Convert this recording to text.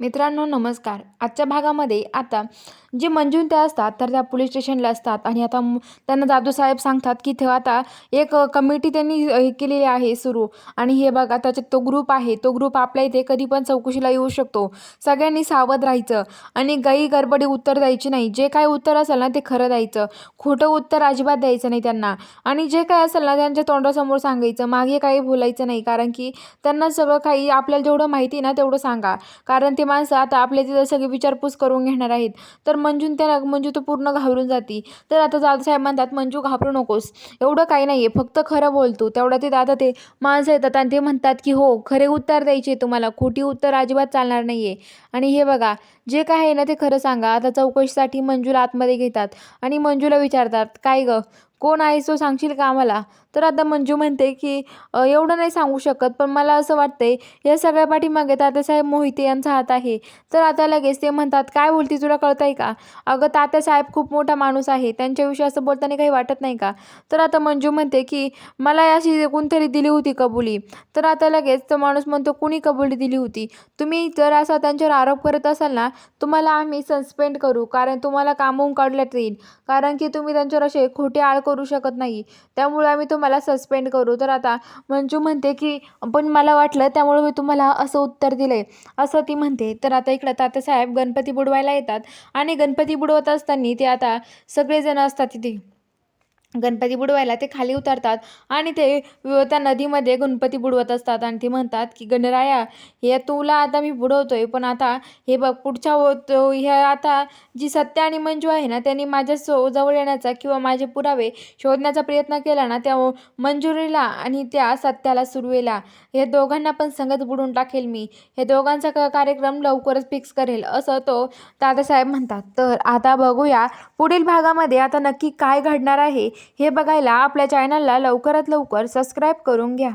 मित्रांनो नमस्कार. आजच्या भागामध्ये आता जे मंजून त्या असतात तर त्या पोलीस स्टेशनला असतात. आणि आता त्यांना त्यांना दादूसाहेब सांगतात की इथं आता एक कमिटी त्यांनी हे केलेली आहे सुरू. आणि हे बघा त्याच्यात तो ग्रुप आहे तो ग्रुप आपल्या इथे कधी पण चौकशीला येऊ शकतो. सगळ्यांनी सावध राहायचं. आणि गाई गडबडी उत्तर द्यायची नाही. जे काय उत्तर असेल ना ते खरं द्यायचं. खोटं उत्तर अजिबात द्यायचं नाही त्यांना. आणि जे काय असेल ना त्यांच्या तोंडासमोर सांगायचं. मागे काही बोलायचं नाही. कारण की त्यांना सगळं काही आपल्याला जेवढं माहिती आहे ना तेवढं सांगा. कारण ते माणसं आता आपल्या तिथं सगळी विचारपूस करून घेणार आहेत. तर मंजून त्या मंजू तर पूर्ण घाबरून जाती. तर आता दादासाहेब म्हणतात मंजू घाबरू नकोस. एवढं काही नाही आहे फक्त खरं बोलतो तेवढं ते दादा ते माणसं येतात आणि ते म्हणतात की हो खरे उत्तर द्यायचे तुम्हाला. खोटी उत्तर अजिबात चालणार नाही आहे आणि हे बघा जे काय आहे ना ते खरं सांगा. आता चौकशीसाठी मंजूला आतमध्ये घेतात आणि मंजूला विचारतात काय गं? कोण आहेस तो सांगशील का आम्हाला? तर आता मंजू म्हणते की एवढं नाही सांगू शकत पण मला असं वाटतंय या सगळ्या पाठीमागे तात्यासाहेब मोहिते यांचा हात आहे. तर आता लगेच ते म्हणतात काय बोलती तुला कळत आहे का? अगं तात्यासाहेब खूप मोठा माणूस आहे त्यांच्याविषयी असं बोलताना काही वाटत नाही का? तर आता मंजू म्हणते की मला अशी कोणतरी दिली होती कबुली. तर आता लगेच तो माणूस म्हणतो कुणी कबुली दिली होती? तुम्ही जर असा त्यांच्यावर आरोप करत असाल ना तुम्हाला आम्ही सस्पेंड करू कारण तुम्हाला कामवून काढल्यात येईल कारण की तुम्ही त्यांच्यावर असे खोटे आळ करू शकत नाही. त्यामुळे आम्ही तुम्हाला सस्पेंड करू. तर आता मंजू म्हणते की पण मला वाटलं त्यामुळे मी तुम्हाला असं उत्तर दिलंय. असं ती म्हणते. तर आता इकडं तात्यासाहेब गणपती बुडवायला येतात आणि गणपती बुडवत असताना ते आता सगळेजण असतात तिथे. गणपती बुडवायला ते खाली उतरतात आणि ते त्या नदीमध्ये गणपती बुडवत असतात. आणि ते म्हणतात की गणराया हे तुला आता मी बुडवतोय पण आता हे बघ पुढच्या होतो ह्या आता जी सत्य आणि मंजू आहे ना त्यांनी माझ्या सो जवळ येण्याचा किंवा माझे पुरावे शोधण्याचा प्रयत्न केला ना त्या मंजुरीला आणि त्या सत्याला सुरवेला हे दोघांना पण संगत बुडून टाकेल मी. हे दोघांचा क- कार्यक्रम लवकरच फिक्स करेल असं तो दादासाहेब म्हणतात. तर आता बघूया पुढील भागामध्ये आता नक्की काय घडणार आहे? हे बघायला आपल्या चॅनलला लवकरात लवकर सबस्क्राईब करून घ्या.